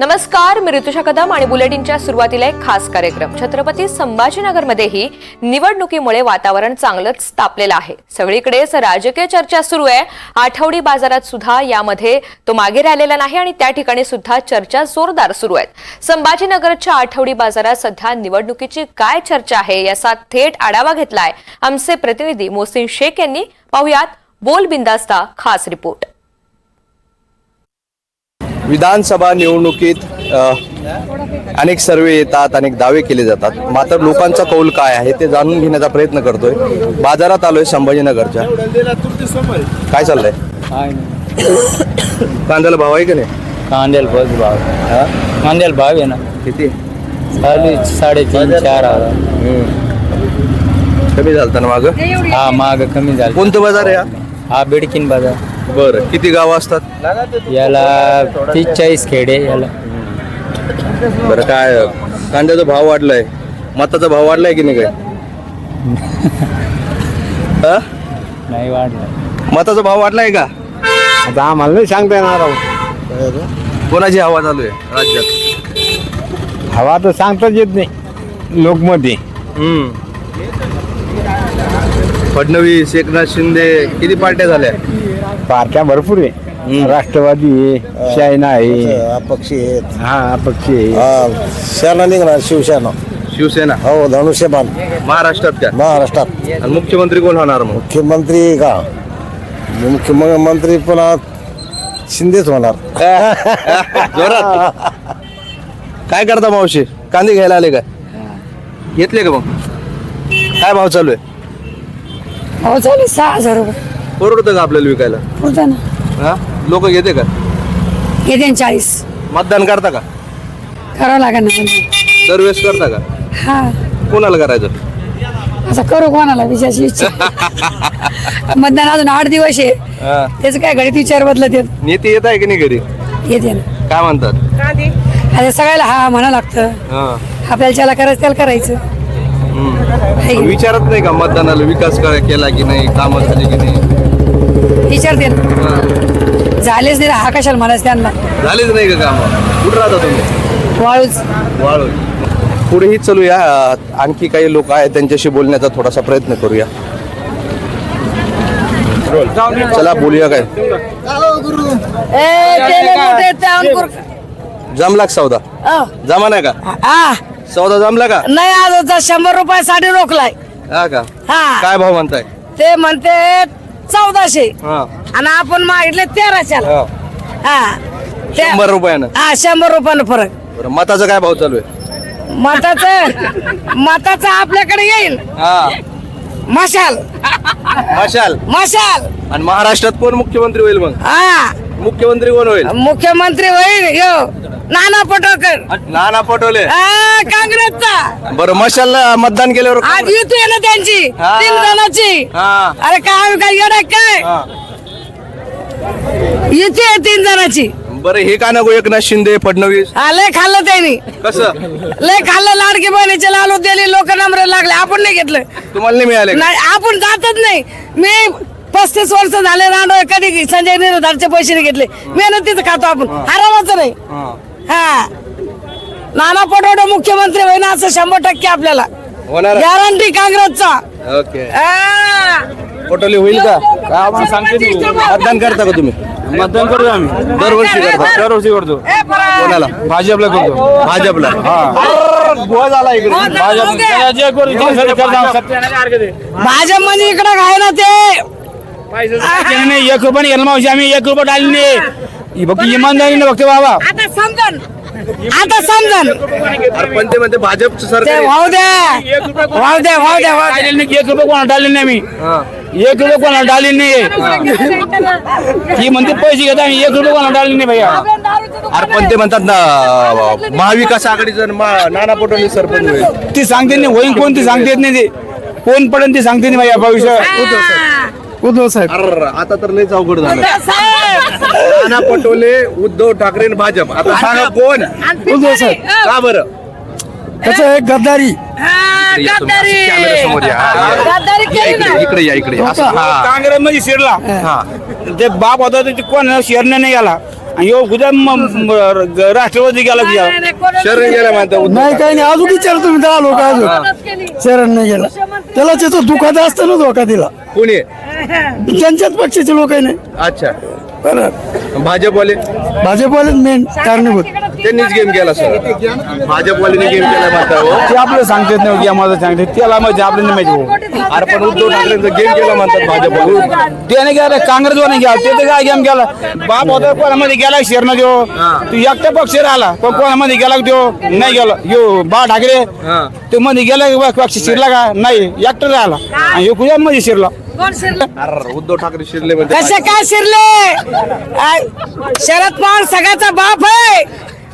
नमस्कार मी ऋतुषा कदम आणि बुलेटिनच्या सुरुवातीला एक खास कार्यक्रम. छत्रपती संभाजीनगरमध्येही निवडणुकीमुळे वातावरण चांगलंच तापलेलं आहे. सगळीकडेच राजकीय चर्चा सुरू आहे. आठवडी बाजारात सुद्धा यामध्ये तो मागे राहिलेला नाही आणि त्या ठिकाणी सुद्धा चर्चा जोरदार सुरू आहेत. संभाजीनगरच्या आठवडी बाजारात सध्या निवडणुकीची काय चर्चा आहे याचा थेट आढावा घेतलाय आमचे प्रतिनिधी मोहसिन शेख यांनी. पाहुयात बोल बिंदास्ता खास रिपोर्ट. विधानसभा निवडणुकीत अनेक सर्वे येतात अनेक दावे केले जातात. मात्र लोकांचा कौल काय आहे ते जाणून घेण्याचा प्रयत्न करतोय. बाजारात आलोय संभाजीनगरच्या. काय चाललंय? कांद्याला भाव आहे की नाही? कांद्याला बघ भाव. हा? कांद्याला भाव आहे ना. किती? चालू आहे साडेतीन चार हजार. कमी झालता ना माग? हा माग कमी झालं कोणतं बाजार आहे हा? हा बिडकीन बाजार. बरं किती गावं असतात? याला तीस चाळीस खेडे याला. बरं काय कांद्याचा भाव वाढलाय. मताचा भाव वाढलाय की नाही काय? हा? नाही वाढला. मताचा भाव वाढलाय का? आता आम्हाला नाही सांगता येणार आहोत कोणाची हवा चालू आहे राज्यात? हवा तर सांगताच येत नाही. लोकमध्ये हम्म. फडणवीस एकनाथ शिंदे किती पार्ट्या झाल्या? पार्ट्या भरपूर आहे. राष्ट्रवादी आहे चायना आहे. अपक्षी आहेत. हा अपक्षी आहे. हा, सेना निघणार शिवसेना. शिवसेना. हो धनुष्यबाण. महाराष्ट्रात का? महाराष्ट्रात. आणि मुख्यमंत्री कोण होणार मग? मुख्यमंत्री का? मुख्यमंत्री पुन्हा शिंदेच होणार. जोरात. काय करता मावशी? कांदे घ्यायला आले का घेतले का मग? काय भाव चालू आहे? हो चालेल सहा हजार रुपये. परवडतं का आपल्याला विकायला? होता ना. हा? लोक घेते का? येते ना चाळीस. मतदान करता का? करावं लागेल ना म्हणजे दरवेळेस करता का? हा. कोणाला करायचं? असं करू कोणाला विचारची इच्छा. मतदान अजून आठ दिवस आहे. हा. त्याचं काय घडीत विचार बदलत येत नेते येत आहे की नाही घरी? येते ना. काय म्हणतात? आता सगळ्याला हा म्हणा लागतं. हा. आपल्याला ज्याला करायचं त्याला करायचं. है? विचारत नाही का मतदानाला विकास करा- केला की नाही कामं झाली की नाही? विचारते ना. हा. झालेच नाही हा कशाला म्हणायचं त्यांना? झालीच नाही का कामं? कुठं राहता तुम्ही? वाळूच वाळू पुढेही चालूया आणखी काही लोक आहेत त्यांच्याशी बोलण्याचा थोडासा प्रयत्न करूया. चला बोलूया काय? जमला का सौदा. जमा नाही का? सौदा जमला का? नाही आज शंभर रुपयासाठी रोखलाय. हा का? हा. काय भाव म्हणताय? ते म्हणते चौदाशे. हा. आणि आपण मागितले तेराशेला. हा. हा. ते- शंभर रुपयानं? हा शंभर रुपयानं फरक. बरं मताचा काय भाव चालू आहे? मताचं मताचं आपल्याकडे येईल. हा. मशाल. मशाल. मशाल. आणि महाराष्ट्रात कोण मुख्यमंत्री होईल मग? हा. मुख्यमंत्री कोण होईल? मुख्यमंत्री होईल यो. नाना पटोकर. नाना पटोले. काँग्रेसचा. बरं मशालला मतदान केल्यावर आज युती आहे ना त्यांची हा. तीन जणांची. हा. अरे काय काय येणार काय. युती आहे तीन जणांची. बरं हे का नको एकनाथ शिंदे फडणवीस? हा लय खाल्लं त्यांनी. कसं? लय खाल्लं लाडकी बहिणीचे लालू दिली लोक नंबर लागले. आपण नाही घेतलं. तुम्हाला नाही मिळाले का? नाही आपण जातच नाही. मी पस्तीस वर्ष झाले रांडो कधी संजय निरोधारचे पैसे नाही घेतले. मेहनतीच खातो आपण. हरवायचं नाही. हा. हा नाना पटोडे मुख्यमंत्री होईना असं शंभर टक्के आपल्याला होणार आहे? गॅरंटी काँग्रेसचा ओके हा. पटोले होईल का मतदान करता का तुम्ही मतदान करतो आम्ही दरवर्षी करता दरवर्षी करतो ए, परा. कोणाला भाजपला करतो भाजपला झाला इकडे हो. भाजप भाजप म्हणजे इकडे काय ना ते नाही एक रुपये गेला मावशी आम्ही एक रुपये डाली नाही ही फक्त इमानदारी ना फक्त बाबा. आता समजन. आता समजन. अरे पण ते म्हणते भाजपचं ते सरकार. वाहू द्या. वाहू द्या वाहू द्या वाहू द्या. डालेल नाही, एक रुपये कोणाला डालेल नाही आम्ही हा. एक रुपये कोणाला डालेल नाही ही. म्हणते पैसे घेता आम्ही एक रुपये कोणाला डालेल नाही भैया. अरे पण ते म्हणतात ना महाविकास आघाडीचं मा- नाना पटोले सरपंच होईल. ती सांगते नाही होईन कोण ती सांगते नाही ते. कोण पडेल ती सांगते नाही भैया भविष्य. उद्धव साहेब? अरे आता तर लयच अवघड झालं. साहेब. नाना पटोले उद्धव ठाकरे आणि भाजप. आता सांगा कोण? उद्धव साहेब. का बरं? कसं आहे गद्दारी. हा, या तुम्ही. गद्दारी. कॅमेऱ्यासमोर या. हा, या. गद्दारी या केली इकडे ना. इकडे या इकडे असं हा. काँग्रेस मध्ये शिरला. हा. ते बाप होता ते कोण शिरणे नाही गेला. आणि ह्यो गुदाम म- म- राष्ट्रवादी गेला की गेला. शरण गेला म्हणता उद्धव नाही काही नाही. अजून विचार तुम्ही दहा लोक अजून. शरण नाही गेला. त्याला त्याचं दुखात असतं ना धोका दिला. कोणी? आहे? त्यांच्याच पक्षाचे लोक नाही अच्छा. बरं भाजपवाले? भाजपवाले मेन कारणीभूत. त्यांनीच गेम केला सर भाजपवाल्याने गेम केला म्हणता हो. ते आपलं सांगतात नाही की माझं सांगते त्याला माहिती आपल्याला नाही माहिती भाऊ. अरे पण उद्धव ठाकरेंचा गेम केला म्हणतात भाजपवाले. त्याने गेला काँग्रेसवाने गेला ते तर काय गेम गेला बाप होता कोणामध्ये गेला शेरणं देऊ तू एकटा पक्ष राहिला पण कोणामध्ये गेला त्यो नाही गेला. यो बा ठाकरे तो मध्ये गेला पक्ष शिरला का? नाही एकटा राहिला. आणि ह्यो कुठल्या शिरला? अरे उद्धव ठाकरे शिरले म्हणजे कसे काय? शिरले? आ, शरद पवार सगळ्याचा बाप आहे.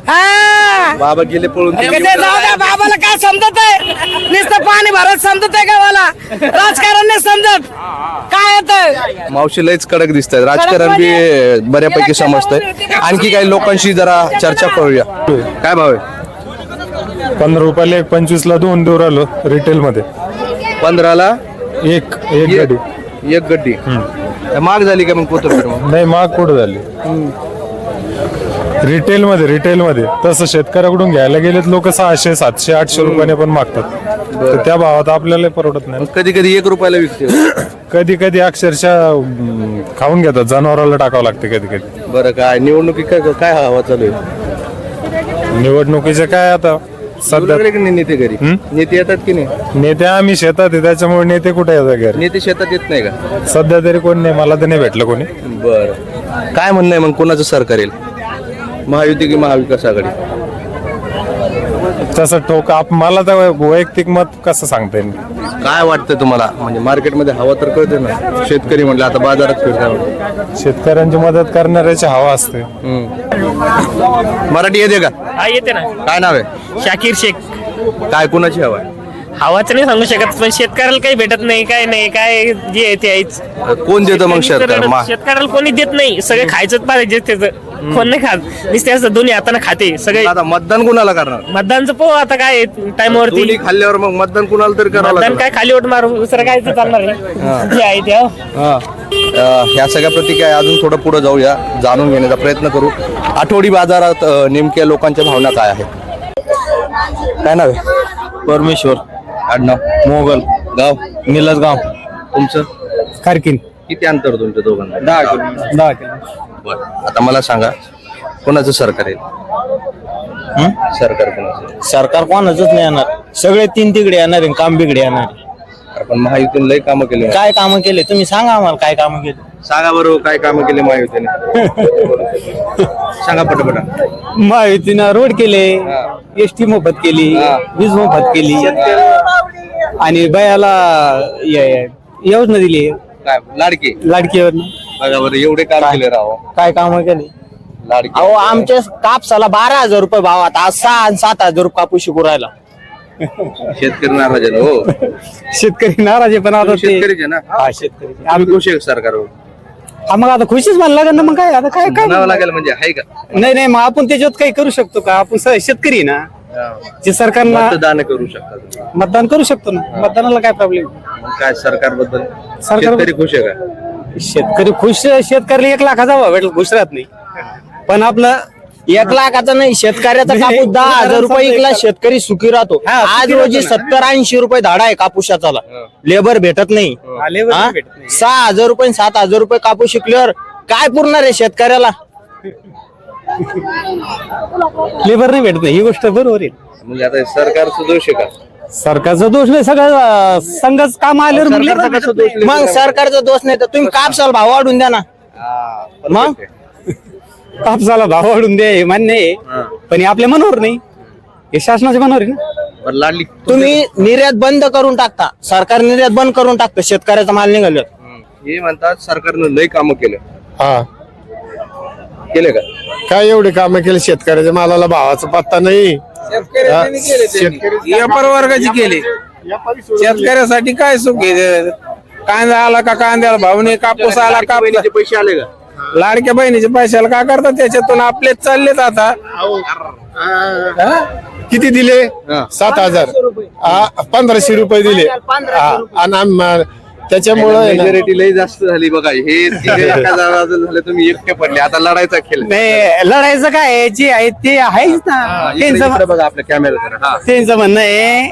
हा. बाबा गेले पळून ते कधी जाऊ द्या बाबाला काय समजत आहे? नुसतं पाणी भरत समजत आहे का मला राजकारण नाही समजत. काय येत मावशी लयच कडक दिसत आहेत राजकारण बी बऱ्यापैकी समजतंय. आणखी काही लोकांशी जरा चर्चा करूया. काय भाव? आहे पंधरा रुपयाला एक पंचवीसला दोन देऊ राहिलो रिटेल मध्ये. पंधराला? एक एक गाडी. एक गड्डी. माग झाली का मग कोथंबीर मग? नाही महाग कुठं झाली? रिटेल मध्ये रिटेल मध्ये तसं शेतकऱ्याकडून घ्यायला गेलेत लोक सहाशे सातशे आठशे रुपयाने पण मागतात. तर त्या भावात आपल्याला परवडत नाही. कधी कधी एक रुपयाला विकते. कधी कधी अक्षरशः खाऊन घेतात. जनावराला टाकावं लागते कधी कधी बरं काय? निवडणुकी काय काय हवा चालू आहे? निवडणुकीचे काय आता? सध्या नाही नेते घरी. नेते येतात की नाही? नेते आम्ही शेतात आहे त्याच्यामुळे नेते कुठे येतात घरी नेते शेतात येत नाही का? सध्या तरी कोण नाही मला तर नाही भेटलं कोणी. बर. काय म्हणणं आहे मग कोणाचं सरकार येईल? महायुती की महाविकास आघाडी? तसं ठोक आप मला तर वैयक्तिक मत कसं सांगता येईल? काय वाटतं तुम्हाला? म्हणजे मार्केटमध्ये हवा तर कळते ना. शेतकरी म्हटलं आता बाजारात फिरता शेतकऱ्यांची मदत करणाऱ्याची हवा असते. मराठी येते का? हा येते ना. काय नाव आहे? शाकीर शेख. काय कुणाची हवा आहे? हवाच नाही सांगू शकत पण शेतकऱ्याला काही भेटत नाही काय नाही काय जे आहे ते आहेच. कोण देतं मग सरकार मा- शेतकऱ्याला कोणी देत नाही सगळे खायचंच पाहिजे त्याचं कोण नाही खात नुसते असं दोन्ही हाताने खाते सगळे आता मतदान कुणाला करणार? मतदानचं पोह आता काय टाइमवरती खाल्ल्यावर मग मतदान कुणाला तरी करावं मतदान लागेल. काय खाली ओट मारू दुसरं काय चालणार आहे. जे आहे ते हो. हा. अ, ह्या सगळ्या प्रतिक्रिया अजून थोडं पुढे जाऊया जाणून घेण्याचा प्रयत्न करू. आठवडी बाजारात अ, नेमक्या लोकांच्या भावना काय आहेत? काय नाव आहे? परमेश्वर. आडनाव मोगल गाव निलजगाव तुमचं? खारकीन किती अंतर तुमच्या दोघांना दहा किलो. दहा किलो. बरं. आता मला सांगा कोणाचं सरकार येईल? सरकार कोणाचं? सरकार कोणाचंच नाही येणार. सगळे तीन तिकडे येणार आहे काम बिगडे येणार. आहे. आपण महायुतीने लय कामं केले. काय कामं केले? तुम्ही सांगा आम्हाला काय कामं केले. सांगा बरोबर काय कामं केले महायुतीने? सांगा पटपटा. महायुतीनं रोड केले एस टी मोफत केली हा. वीज मोफत केली. आणि बयाला योजना दिली. काय लाडकी? लाडकी योजना बघा बरं एवढे काम केले राव. काय कामं केले? लाडकी. अहो आमच्या कापसाला बारा हजार रुपये भावात आज सहा आणि सात हजार रुपये कापूस शिकू राहिला. शेतकरी नाराज आहे ना, हो. शेतकरी नाराज आहे पण आता ते शेतकरीच आहे ना? हा शेतकरी आम्ही खुश आहे सरकारवर हा मग आता खुशीच म्हणायला लागेल ना मग काय? आता काय काय म्हणावं लागेल म्हणजे आहे का? नाही नाही मग आपण त्याच्यात काही करू शकतो का? आपण स- शेतकरी आहे ना जे सरकारला मतदान करू शकता. मतदान करू शकतो ना. मतदानाला काय प्रॉब्लेम मग काय सरकारबद्दल? सरकार- शेतकरी खुश आहे का? शेतकरी खुश शेतकऱ्याला एक लाखाचा भाव भेटला खुश राहत नाही. पण आपलं एक लाखाचा नाही शेतकऱ्याचा कापूस दहा हजार रुपये इकला शेतकरी सुखी राहतो हा, सुखी आज राहतो रोजी ना. सत्तर ऐंशी रुपये धाडा आहे कापूसाचा लेबर भेटत नाही लेबर हा? भेटत नाही. सहा हजार रुपये सात हजार रुपये कापूस शिकल्यावर काय पुरणार आहे शेतकऱ्याला लेबर नाही भेटत नाही ही गोष्ट बरोबर आहे म्हणजे आता हे सरकारचा दोष आहे का सरकारचा दोष नाही सगळं संघच काम आल्यावर मग सरकारचा कसा दोष नाही? मग सरकारचा दोष नाही तर तुम्ही कापसाला भाव वाढून द्या ना हा, मग? आहे. कापसाला भाव वाढून दे हे मान्य आहे. हा. पण हे आपल्या मनावर नाही. हे शासनाच्या मनावर आहे ना. बरं, लाडली. तुम्ही निर्यात बंद करून टाकता. सरकार निर्यात बंद करून टाकतं. शेतकऱ्याचा माल निघालं. हे म्हणतात सरकारनं लय कामं केलं. हा. केले का? काय एवढे कामं केले? शेतकऱ्याच्या मालाला भावाचा पत्ता नाही. व्यापार वर्गाची केली शेतकऱ्यासाठी काय सुख आहे? कांदा आला का कांद्याला भाव नाही? कापूस आला बहिणीचे पैसे आले का? लाडक्या बहिणीच्या पैशाला काय करतात? त्याच्यातून आपलेच चाललेत आता. हा? किती दिले. सात हजार. हा, पंधराशे रुपये दिले. हा, आणि त्याच्यामुळं आहे ना, मेजॉरिटी लई जास्त झाली बघा. हे तिघे एका जागावर झाले तुम्ही एकटे पडले. आता लढायचा खेळ. नाही लढायचं काय आहे? जे आहे ते आहेच ना. इकडे- त्यांचं इकडे बघा आपल्या कॅमेरा त्यांचं म्हणणं आहे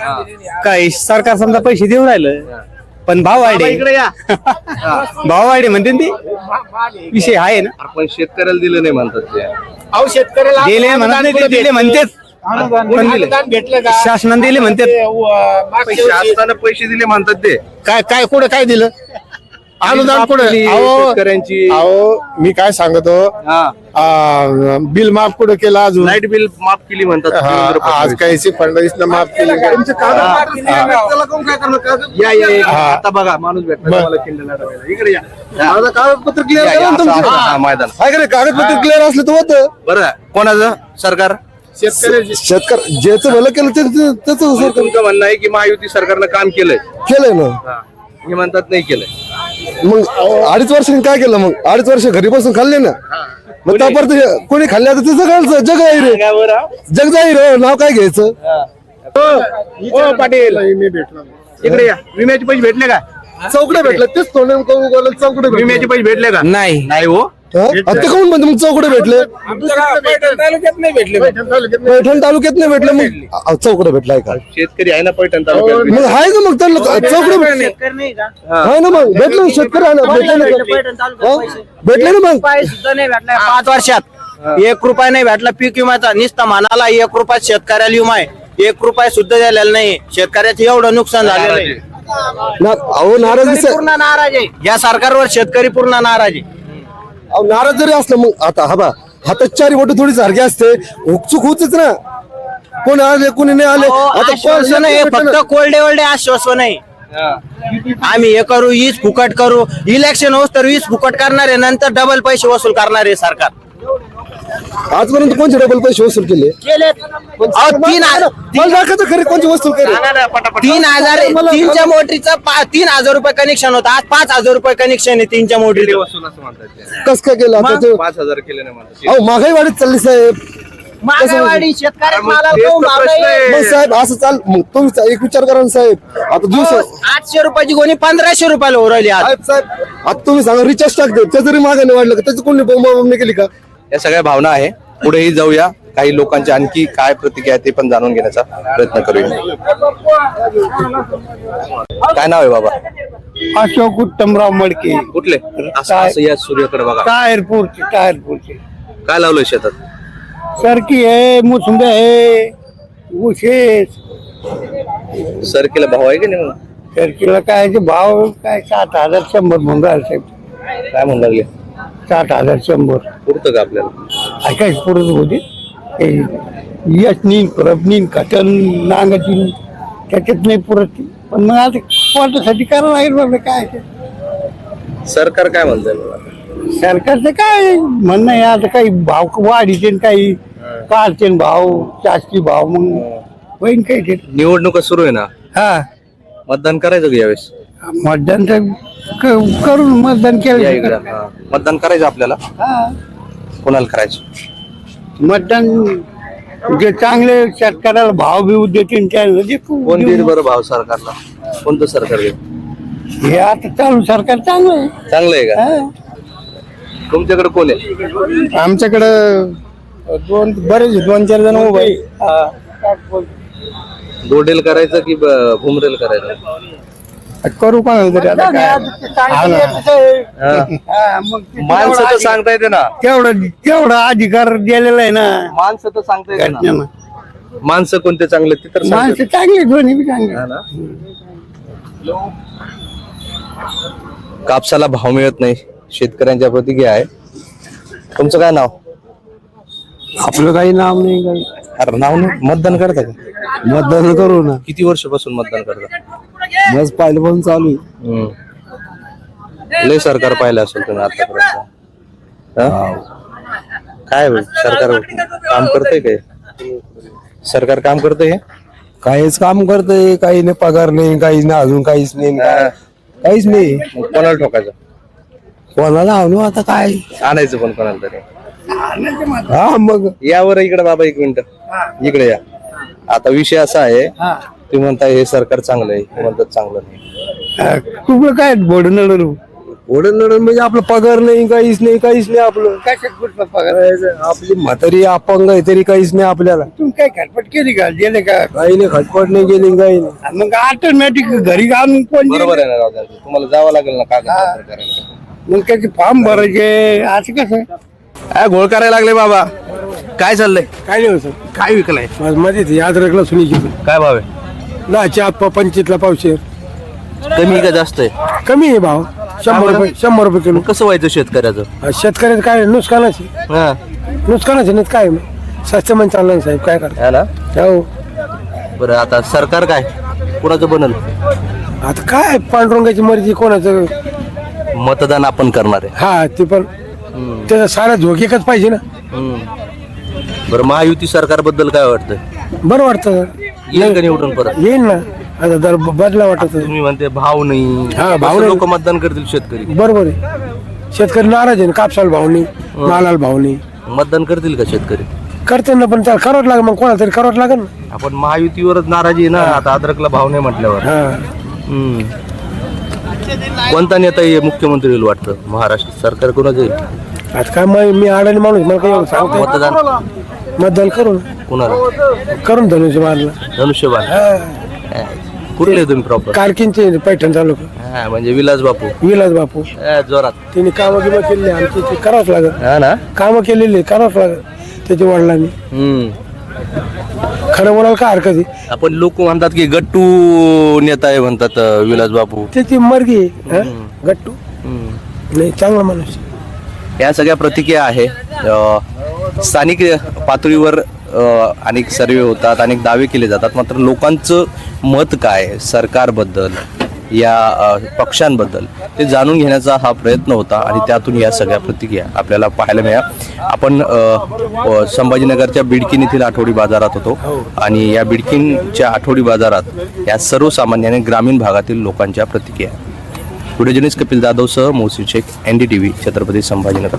काय सरकार समजा पैसे देऊ राहिलं पण भाव वाढे इकडे या. भाव वाढे म्हणते ना ते. विषय आहे ना. आपण शेतकऱ्याला दिलं नाही म्हणतात ते. अहो शेतकऱ्याला दिले म्हणत नाही ते दिले म्हणतेच. अनुदान भेटलं का? शासनाने दिले म्हणतात. ते, व- मागच्या वर्षी शासनानं पैसे दिले म्हणतात ते. काय काय कुठे काय दिलं? अनुदान कुठे? शेतकऱ्यांची. अहो मी काय सांगतो? हा. आ, बिल माफ कुठं केलं अजून? लाइट बिल माफ केली म्हणतात हा, देवेंद्र आज फडणवीस. काही फडणवीसनं माफ केली. का? या या. आता बघा माणूस भेटला तुम्हाला किल्ल्याला लावायला. इकडे या. कागदपत्र या, या, असं आहे हा, मैदान. कागदपत्र क्लिअर असलं तर होतं. बरं कोणाचं? सरकार? शेतकरी शेतकर ज्याचं भलं केलं ते त्याचं म्हणजे तुमचं म्हणणं आहे की महायुती सरकारनं काम केलंय. केलंय ना. हा. हे म्हणतात नाही केलंय. मग अडीच वर्षांनी काय केलं मग? अडीच वर्ष घरी बसून खाल्ले ना? मग त्यापर्यंत हे- कोणी खाल्ले? आता ते जगायचं जग आहे रे. जग जाहीर हो, नाव काय घ्यायचं? हो. पाटील. इकडे या. विम्याचे पैसे भेटले का? चौकडे भेटले. तेच तोंड चौकडे विम्याचे पैसे भेटले का? नाही. नाही हो. आता काऊन म्हणते मग चौकडे भेटले. तालुक्यात नाही भेटले पैठण तालुक्यात नाही. भेटले. मग चौकडे भेटलाय का शेतकरी आहे ना पैठण तालुक्यात? मग आहे का मग त्यांना चौकडे भेटले. आहे ना मग. भेटले ना, शेतकरी आहे ना? भेटले ना हा? भेटले ना मग. रुपये सुद्धा नाही भेटला. पाच वर्षात. एक रुपया नाही भेटला. पीक विम्याचा नुसता म्हणाला एक रुपया शेतकऱ्याला विमा आहे. एक रुपया सुद्धा दिलेला नाही. शेतकऱ्याचं एवढं नुकसान झालेलं आहे. ना अहो नाराज पूर्ण नाराज आहे. या सरकारवर शेतकरी पूर्ण नाराज आहे. अहो नाराज जरी असलं मग आता हा बा हातात चारी बोट थोडी सारखी असते. चूक होतच ना. कोणी आले कोणी नाही आले. आता आश्वासन आहे फक्त कोल्डे ओल्डे आश्वासन आहे. आम्ही हे करू वीज फुकट करू. इलेक्शन होस तर वीज फुकट करणार आहे नंतर डबल पैसे वसूल करणार आहे सरकार. आजपर्यंत कोणते डबल पैसे वसूल केले अहो, तीन मला खरे कोणते वसूल केले तीन हजार तीनच्या मोटरीचं पा- तीन हजार रुपये कनेक्शन होतं आज पाच हजार रुपये कनेक्शन आहे तीनच्या मोटरीचं वसूल असं म्हणतात ते. कस काय केलं आता ते पाच हजार केले नाही म्हणतात अहो महागाई वाढत चालली साहेब महागाईवाढी शेतकऱ्याच्या मग मालाला तेच भाव तर भाव प्रश्न नाही. आहे. मग साहेब असं चाल मग तुम्ही एक विचार करा ना साहेब आता दिवस आठशे रुपयाची गोणी पंधराशे रुपयाला उरवली आज साहेब साहेब आता तुम्ही सांगा रिचार्ज टाकते त्या जरी मागाने वाढलं का त्याची कोणी बोंबाबोंबी केली का या सगळ्या भावना आहे. पुढेही जाऊया. काही लोकांची आणखी काय प्रतिक्रिया आहे ते पण जाणून घेण्याचा प्रयत्न करूया. काय नाव आहे बाबा? अशोक उत्तमराव मडके. कुठले? असं असं या सूर्याकडे बघा. टायरपूरचे टायरपूरचे. काय लावलंय शेतात? सरकी आहे मुसंबे आहे उशेस सरकीला भाव आहे की नाही? सरकीला काय ते भाव काय सात हजार शंभर म्हणून राहिले साहेब. काय म्हणू लागले? सात हजार शंभर. पुरतं का आपल्याला? ऐकायच पुरत होते. हे यश नीन परब नीन कटन नांगाची त्याच्यात नाही पुरत पण मग आता पोटासाठी करावं लागेल बाबा काय ते. सरकार काय म्हणतंय? सरकारचं काय म्हणणं आहे आता काही भाव वाढीचे न काही काढते न भाव जास्ती भाव मग होईन काही ते. निवडणुका सुरू आहे ना? हा. मतदान करायचं का यावेळेस? मतदान तर क- करून मतदान या केलं इकडं. हा. मतदान करायचं आपल्याला? हा. कोणाला करायचं? मतदान जे चांगले शेतकऱ्याला भाव बिव देतील त्यांना जे कोण देईल बरं भाव सरकारला? कोणतं सरकार देईल? हे आता चालू सरकार चांगलं आहे. चांगलं आहे का? हा. तुमच्याकडे कोण आहे? आमच्याकडं दोन बरेच दोन चार जण उभे आहे. गोडेल करायचं की ब- भुमरेल करायचं? करू तरी आता काय. माणसं तर सांगता येते ना. तेवढं तेवढा अधिकार दिलेला आहे ना. माणसं तर सांगता येते ना. घटनेनं. माणसं कोणते चांगले ते तर. माणसं चांगली दोन्ही बी चांगली हा ना? कापसाला भाव मिळत नाही. शेतकऱ्यांच्या प्रतिक्रिया आहे. तुमचं काय नाव? आपलं काही नाव नाही काही अरे नाव नाही? मतदान करता का? मतदान करू ना. किती वर्षापासून मतदान करता? बस पाहिलं पण चालू आहे. हम्म. लय सरकार पाहिलं असेल तुम्ही आतापर्यंत. हा? काय होईल सरकार काम करतंय काय? सरकार काम करतंय? काहीच काम करतंय काही नाही पगार नाही काहीच नाही अजून काहीच नाही काहीच नाही. मग कोणाला ठोकायचं? कोणाला आणू आता काय? आणायचं पण कोणाला तरी. हा मग. यावर इकडे बाबा एक मिनिट. इकडे या. आता विषय असा आहे तुम्ही म्हणताय हे सरकार चांगलं आहे. हे म्हणतात चांगलं नाही. तुला काय बोडून ओढण नडण म्हणजे आपलं पगार नाही काहीच नाही काहीच नाही आपलं. आपली म्हातारी अपंग आहे तरी काहीच नाही आपल्याला. तुम्ही काय खटपट केली का? गेले का? काही नाही खटपट नाही गेली काही नाही. मग ऑटोमॅटिक घरी आणून कोण? बरोबर आहे ना राव तुम्हाला जावं लागेल ना कागदपत्र करायला. मग त्याचे फॉर्म भरायचे असं कसं? काय घोळ करायला लागले बाबा. काय चाललंय? काय नाही होतं काय विकलंय? माझं मध्ये याद रखला सुनीची काय भाव आहे? दहाचे आत पंचवीसला पावशेर. कमी का जास्त आहे? कमी आहे भाव. शंभर रुपये शंभर रुपये किलो. कसं व्हायचं शेतकऱ्याचं? शेतकऱ्याचं काय नुकसानाची हा. नुकसानाची नाही काय स्वस्त मन चाललं नाही साहेब काय करता है ना हो. बरं आता सरकार काय? कोणाचं बनल? आता काय पांडुरंगाची मर्जी कोणाचं? मतदान आपण करणार आहे. हा ते पण. त्याचा सारा झोक एकच पाहिजे ना. बरं महायुती सरकारबद्दल काय वाटतं बरं वाटतं. येईल का निवडून परत? येईल ना. आता दर बदला वाटत तुम्ही म्हणते भाव नाही. हा, भाव नाही. लोक मतदान करतील शेतकरी. बरोबर आहे. शेतकरी नाराज आहे ना कापसाला भाव नाही मालाला भाव नाही. मतदान करतील का शेतकरी? करते ना पण त्याला करावं लागेल मग कोणाला तरी करावं लागेल ना. आपण महायुतीवरच नाराजी आहे ना आता अद्रकला भाव नाही म्हटल्यावर. हा. हम्म. कोणता नेता ये मुख्यमंत्री होईल वाटतं? महाराष्ट्र सरकार कोणाचं येईल आता काय मग मी अडाणी माणूस मला एवढं सांगतो मतदान मतदान करून. कुणाला? करून धनुष्य मारला. धनुष्यबाण हा. कुठले तुम्ही प्रॉपर कारकिनचे पैठण तालुका हा म्हणजे विलास बापू. विलास बापू. हा, जोरात. त्यांनी कामं किंवा केलेली आमची ते करावंच लागत. हा ना? कामं केलेली करावंच लागत. त्याच्या वडिलांनी. हम्म. खरं बोलायला काय हरकत आहे? आपण लोक म्हणतात की गट्टू नेता आहे म्हणतात अं, विलास बापू. त्याची मर्गी आहे, हा? गट्टू. नाही चांगला माणूस या सगळ्या प्रतिक्रिया आहे. अ, स्थानिक पातळीवर अनेक सर्वे होतात अनेक दावे केले जातात. मात्र लोकांचं मत काय? सरकारबद्दल या पक्षांबद्दल ते जाणून घेण्याचा हा प्रयत्न होता आणि त्यातून या सगळ्या प्रतिक्रिया आपल्याला पाहायला मिळा आपण संभाजीनगरच्या बिडकीन येथील आठवडी बाजारात होतो आणि या बिडकीनच्या आठवडी बाजारात या सर्वसामान्याने ग्रामीण भागातील लोकांच्या प्रतिक्रिया. Video journalist Kapil जाधवसह Mosi Shaikh N D T V Chhatrapati Sambhajinagar.